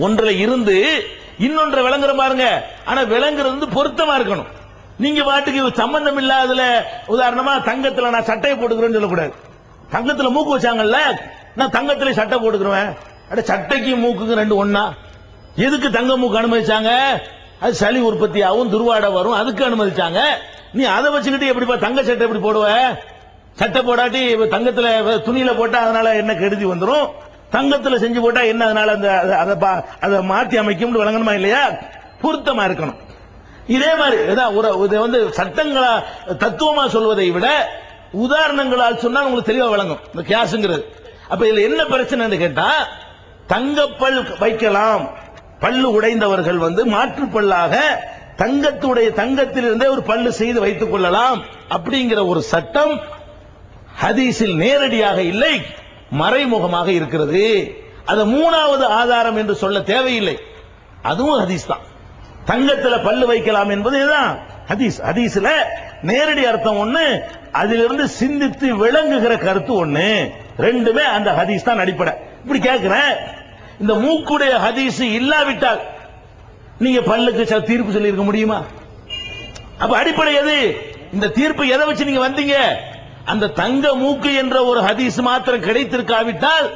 ஒன்றுல இருந்து இன்னொன்றை விளங்குற பாருங்க. ஆனா விளங்குறது வந்து பொருத்தமா இருக்கணும். நீங்க பாட்டுக்கு சம்பந்தம் இல்லாததுல உதாரணமா தங்கத்துல நான் சட்டையை போட்டுக்கிறேன்னு சொல்லக்கூடாது. தங்கத்துல மூக்கு வச்சாங்கல்ல நான் தங்கத்துல சட்டை போட்டுக்கிறேன். அட சட்டைக்கு மூக்குக்கு ரெண்டு ஒண்ணா? எதுக்கு தங்க மூக்கு அனுமதிச்சாங்க? அது சளி உற்பத்தி ஆகும் துர்வாடை வரும் அதுக்கு அனுமதிச்சாங்க. நீ அதை வச்சுக்கிட்டு எப்படிப்பா தங்க சட்டை எப்படி போடுவ? சட்டை போடாட்டி தங்கத்துல துணியில போட்டா அதனால என்ன கெடுதி வந்துடும் தங்கத்துல செஞ்சு போட்டா என்ன அதனால அந்த அதை பா- அதை மாத்தி அமைக்கும்னு விளங்கணுமா இல்லையா? பொருத்தமா இருக்கணும். இதே மாதிரி ஒரு இது வந்து சட்டங்களா தத்துவமா சொல்வதை விட உதாரணங்களால் சொன்னால் உங்களுக்கு தெளிவா விளங்கும் இந்த கியாசுங்கிறது அப்ப இதுல என்ன பிரச்சனைன்னு கேட்டா தங்கப்பல் வைக்கலாம். பல்லு உடைந்தவர்கள் வந்து மாற்று பல்லாக தங்கத்துடைய தங்கத்திலிருந்தே ஒரு பல்லு செய்து வைத்துக் கொள்ளலாம். அப்படிங்கிற ஒரு சட்டம் ஹதீஸில் நேரடியாக இல்லை. மறைமுகமாக இருக்கிறது. அது மூணாவது ஆதாரம் என்று சொல்ல தேவையில்லை. அதுவும் ஹதீஸ் தான். தங்கத்தில் பல்லு வைக்கலாம் என்பது இதுதான் ஹதீஸ். ஹதீஸ்ல நேரடி அர்த்தம் ஒண்ணு அதிலிருந்து சிந்தித்து விளங்குகிற கருத்து ஒண்ணு. ரெண்டுமே அந்த ஹதீஸ் தான் அடிப்படை. இப்படி கேட்கிறேன் இந்த மூக்குடைய ஹதீஸ் இல்லாவிட்டால் நீங்க பல்லுக்கு தீர்ப்பு சொல்லியிருக்க முடியுமா? அப்ப அடிப்படை எது? இந்த தீர்ப்பு எதை வச்சு நீங்க வந்தீங்க? அந்த தங்க மூக்கு என்ற ஒரு ஹதீஸ் மாத்திரம் கிடைத்திருக்காவிட்டால்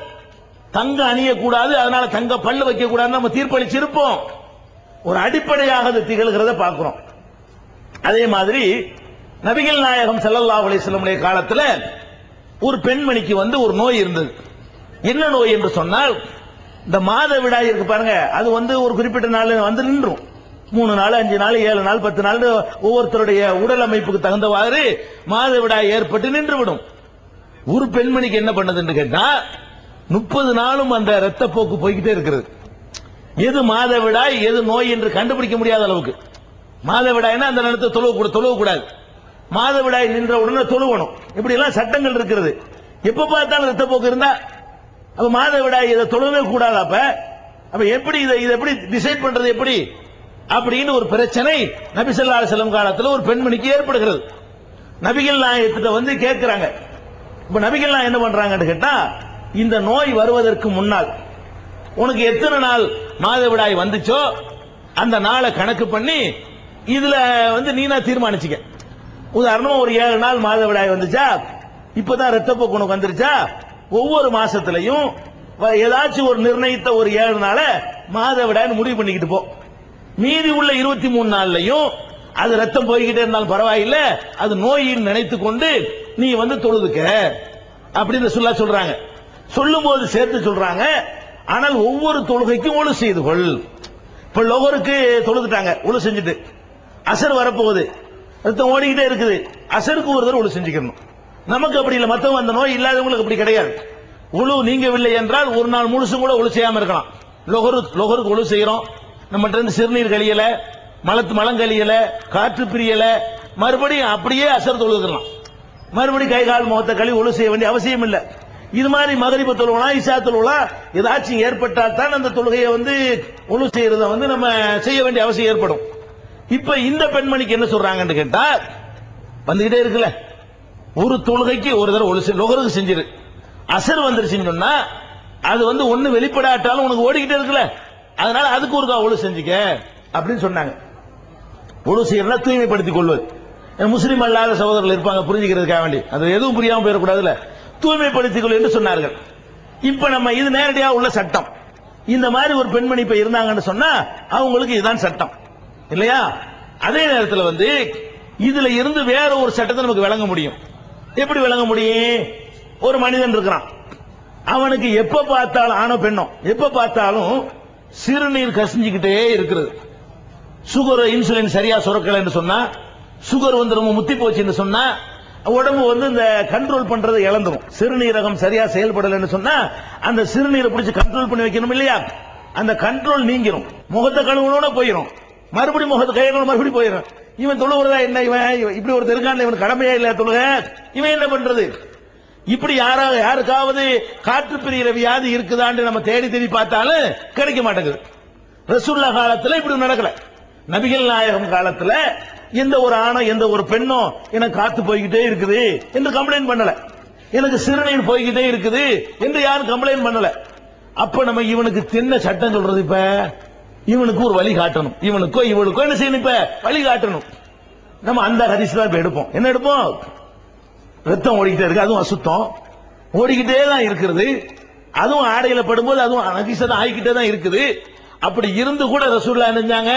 தங்க அணியக்கூடாது அதனால தங்க பல்லு வைக்க கூடாது நம்ம தீர்ப்பளிச்சிருப்போம். ஒரு அடிப்படையாக அது திகழ்கிறத பார்க்கிறோம். அதே மாதிரி நபிகள் நாயகம் செல்லல்லா அலிஸ்லமுடைய காலத்தில் ஒரு பெண்மணிக்கு வந்து ஒரு நோய் இருந்தது. என்ன நோய் என்று சொன்னால் இந்த மாத விடாய் இருக்கு பாருங்க அது வந்து ஒரு குறிப்பிட்ட நாள் வந்து நின்றும். மூணு நாள் அஞ்சு நாள் ஏழு நாள் பத்து நாள் ஒவ்வொருத்தருடைய உடல் அமைப்புக்கு தகுந்தவாறு மாதவிடாய் ஏற்பட்டு நின்றுவிடும். ஒரு பெண்மணிக்கு என்ன பண்ணதுன்னு கேட்டா முப்பது நாளும் அந்த ரத்தப்போக்கு போய்கிட்டே இருக்கிறது. எது மாதவிடாய் எது நோய் என்று கண்டுபிடிக்க முடியாத அளவுக்கு. மாதவிடாய்னா அந்த நேரத்தை தொழுவ கூட தொழுவ கூடாது. மாதவிடாய் நின்ற உடனே தொழுவணும். இப்படி எல்லாம் சட்டங்கள் இருக்கிறது. எப்ப பார்த்தாலும் ரத்த போக்கு இருந்தா அப்ப மாதவிடாய் இதை தொழுவே கூடாது அப்ப. அப்ப எப்படி இதை இதை எப்படி டிசைட் பண்றது எப்படி? அப்படின்னு ஒரு பிரச்சனை நபி ஸல்லல்லாஹு அலைஹி ஒரு பெண்மணிக்கு ஏற்படுகிறது. நபிகள் நாயகத்திட்ட வந்து கேட்கிறாங்க. இப்ப நபிகள் நாயகம் என்ன பண்றாங்கன்னு கேட்டா இந்த நோய் வருவதற்கு முன்னால் உனக்கு எத்தனை நாள் மாதவிடாய் வந்துச்சோ அந்த நாளை கணக்கு பண்ணி இதுல வந்து நீனா தீர்மானிச்சுக்க. உதாரணம் ஒரு ஏழு நாள் மாதவிடாய் வந்துச்சா இப்பதான் ரத்தப்போக்கு உனக்கு வந்துருச்சா ஒவ்வொரு மாசத்திலையும் ஏதாச்சும் ஒரு நிர்ணயித்த ஒரு ஏழு நாளை மாதவிடாய்னு முடிவு பண்ணிக்கிட்டு போ. மீதி உள்ள இருபத்தி மூணு நாள்லையும் அது ரத்தம் போய்கிட்டே இருந்தாலும் பரவாயில்ல. அது நோயின்னு நினைத்து கொண்டு நீ வந்து தொழுதுக்க அப்படின்னு சொல்ல சொல்றாங்க. சொல்லும் போது சேர்த்து சொல்றாங்க. ஆனால் ஒவ்வொரு தொழுகைக்கும் ஒழு செய்து கொள். இப்ப லொகருக்கு தொழுதுட்டாங்க ஒழு செஞ்சுட்டு. அசர் வரப்போகுது. ரத்தம் ஓடிக்கிட்டே இருக்குது. அசருக்கு ஒரு தடவை ஒழு செஞ்சுக்கணும். நமக்கு அப்படி இல்லை மத்தவங்க அந்த நோய் இல்லாதவங்களுக்கு அப்படி கிடையாது. உழு நீங்கவில்லை என்றால் ஒரு நாள் முழுசும் கூட ஒழு செய்யாம இருக்கலாம். லொகரு லொகருக்கு ஒழு செய்யறோம். நம்மகிட்ட இருந்து சிறுநீர் கழியல மலத்து மலம் கழியல காற்று பிரியல மறுபடியும் அப்படியே அசர் தொழுதுக்கலாம் மறுபடியும் கை கால் முகத்தை கழுவி ஒழு செய்ய வேண்டிய அவசியம் இல்லை. இது மாதிரி மகரிப தொழுவலாம் இசா தொழுவலாம் ஏதாச்சும் ஏற்பட்டால் தான் அந்த தொழுகையை வந்து ஒழு செய்யறத வந்து நம்ம செய்ய வேண்டிய அவசியம் ஏற்படும். இப்ப இந்த பெண்மணிக்கு என்ன சொல்றாங்கன்னு கேட்டா வந்துகிட்டே இருக்குல்ல. ஒரு தொழுகைக்கு ஒரு தடவை ஒழு நுகருக்கு செஞ்சிரு. அசர் வந்துருச்சுன்னு சொன்னா அது வந்து ஒண்ணு வெளிப்படாட்டாலும் உனக்கு ஓடிக்கிட்டே இருக்குல்ல. அதனால அதுக்கு ஒரு ஒழு செஞ்சுக்க அப்படின்னு சொன்னாங்க. ஒழு செய்யறதா தூய்மைப்படுத்திக் கொள்வது. முஸ்லீம் அல்லாத சகோதரர்கள் இருப்பாங்க புரிஞ்சுக்கிறதுக்காக வேண்டி. அது எதுவும் புரியாம போயிடக்கூடாதுல தூய்மைப்படுத்திக் கொள் என்று சொன்னார்கள். இப்ப நம்ம இது நேரடியாக உள்ள சட்டம். இந்த மாதிரி ஒரு பெண்மணி இப்ப இருந்தாங்கன்னு சொன்னா அவங்களுக்கு இதுதான் சட்டம். இல்லையா? அதே நேரத்தில் வந்து இதுல இருந்து வேற ஒரு சட்டத்தை நமக்கு விளங்க முடியும். எப்படி விளங்க முடியும்? ஒரு மனிதன் இருக்கிறான். அவனுக்கு எப்ப பார்த்தாலும் ஆணோ பெண்ணோ எப்ப பார்த்தாலும் சிறுநீர் கசிஞ்சுக்கிட்டே இருக்கிறது சுகர் இன்சுலின் சரியா சுரக்கலைன்னு சொன்னா சுகர் வந்து ரொம்ப முத்தி போச்சுன்னு சொன்னா உடம்பு வந்து இந்த கண்ட்ரோல் பண்றது இழந்துரும். சிறுநீரகம் சரியா செயல்படலைன்னு சொன்னா அந்த சிறுநீரை பிடிச்சி கண்ட்ரோல் பண்ணி வைக்கணும் இல்லையா? அந்த கண்ட்ரோல் நீங்கிரும். முகத்தை கழுவுனோட போயிடும் மறுபடியும் முகத்தை கையை மறுபடியும் போயிடும் இவன் தொழுகிறதா என்ன இவன்? இப்படி ஒருத்தர் இருக்கான் இவன் கடமையா இல்ல தொழுக. இவன் என்ன பண்றது? இப்படி யாராவது யாருக்காவது காற்று பிரியிற வியாதி இருக்குதான்னு நம்ம தேடி தேடி பார்த்தாலும் கிடைக்க மாட்டேங்குது. ரசூல்லா காலத்துல இப்படி நடக்கல. நபிகள் நாயகம் காலத்துல எந்த ஒரு ஆணோ எந்த ஒரு பெண்ணோ எனக்கு காத்து போய்கிட்டே இருக்குது என்று கம்ப்ளைண்ட் பண்ணல. எனக்கு சிறுநீர் போய்கிட்டே இருக்குது என்று யாரும் கம்ப்ளைண்ட் பண்ணல. அப்ப நம்ம இவனுக்கு தின்ன சட்டம் சொல்றது இப்ப? இவனுக்கு ஒரு வழி காட்டணும். இவனுக்கோ இவனுக்கோ என்ன செய்யணும் இப்ப? வழி காட்டணும். நம்ம அந்த ஹரிசு தான் இப்ப எடுப்போம். என்ன எடுப்போம்? ரத்தம் ஓடிக்கிட்டே இருக்கு அதுவும் அசுத்தம். ஓடிக்கிட்டே தான் இருக்கிறது அதுவும் ஆடையில படும்போது அதுவும் நகிசதம் ஆகிக்கிட்டே தான் இருக்குது. அப்படி இருந்து கூட ரசூல்லா நினைஞ்சாங்க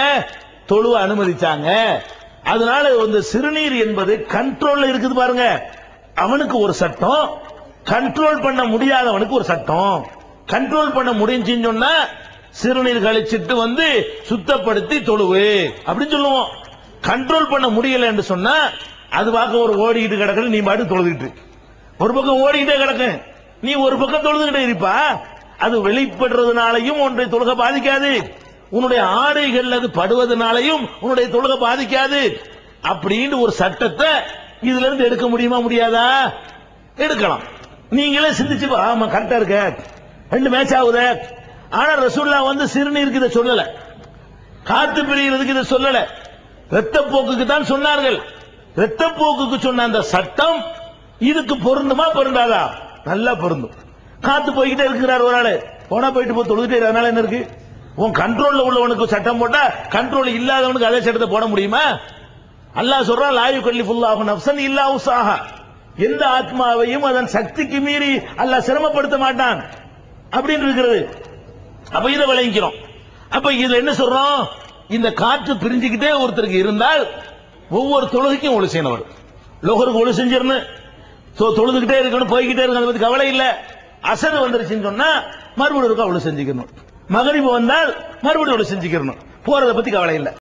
தொழுவ அனுமதிச்சாங்க. அதனால இந்த சிறுநீர் என்பது கண்ட்ரோல்ல இருக்குது பாருங்க. அவனுக்கு ஒரு சட்டம். கண்ட்ரோல் பண்ண முடியாதவனுக்கு ஒரு சட்டம். கண்ட்ரோல் பண்ண முடிஞ்சுன்னு சொன்னா சிறுநீர் கழிச்சிட்டு வந்து சுத்தப்படுத்தி தொழுவு. அப்படின்னு சொல்லுவோம். கண்ட்ரோல் பண்ண முடியல என்று சொன்னா அது பார்க்க ஒரு ஓடிக்கிட்டு கிடக்குது நீ பாட்டு தொழுதுகிட்டு. ஒரு பக்கம் ஓடிக்கிட்டே கிடக்கு. நீ ஒரு பக்கம் தொழுதுகிட்டே இருப்பா. அது வெளிப்படுறதுனாலையும் உன்னுடைய தொழுகை பாதிக்காது. உன்னுடைய ஆடைகள் அது படுவதனாலையும் உன்னுடைய தொழுகை பாதிக்காது. அப்படின்னு ஒரு சட்டத்தை இதுல இருந்து எடுக்க முடியுமா முடியாதா? எடுக்கலாம். நீங்களே சிந்திச்சு ஆமா கரெக்டா இருக்க. ரெண்டு மேட்ச் ஆகுதே. ஆனா ரசூல்லா வந்து சிறுநீருக்கு இதை சொல்லல. காத்து பிரிகிறதுக்கு இதை சொல்லல. ரத்தப்போக்குக்கு தான் சொன்னார்கள். ரத்தப்போக்குக்கு சொன்ன அந்த சட்டம் இதுக்கு பொருந்துமா பொருந்தாதா? நல்லா பொருந்தும். காத்து போய்கிட்டே இருக்கிறார் ஒரு ஆளு. போனா போயிட்டு போய் தொழுதுட்டே அதனால என்ன இருக்கு? உன் கண்ட்ரோல்ல உள்ளவனுக்கு சட்டம் போட்டா கண்ட்ரோல் இல்லாதவனுக்கு அதே சட்டத்தை போட முடியுமா? அல்லாஹ் சொல்றான் லாயு கல்லிஃபுல்லாஹு நப்சன் இல்லா உசாக எந்த ஆத்மாவையும் அதன் சக்திக்கு மீறி அல்லாஹ் சிரமப்படுத்த மாட்டான். அப்படின்னு இருக்கிறது. அப்ப இதை விளங்கிக்கிறோம். அப்ப இதுல என்ன சொல்றோம்? இந்த காற்று பிரிஞ்சுக்கிட்டே ஒருத்தருக்கு இருந்தால் ஒவ்வொரு தொழுகைக்கும் ஒளி செய்யணும் அவர். லோகருக்கு ஒளி செஞ்சிடணும். தொழுதுகிட்டே இருக்கணும் போய்கிட்டே இருக்கணும் அதை பத்தி கவலை இல்ல. அசர் வந்துருச்சுன்னு சொன்னா மறுபடியும் ஒருக்கா ஒளி செஞ்சுக்கணும். மகரிபு வந்தால் மறுபடியும் ஒளி செஞ்சுக்கணும். போறதை பத்தி கவலை இல்லை.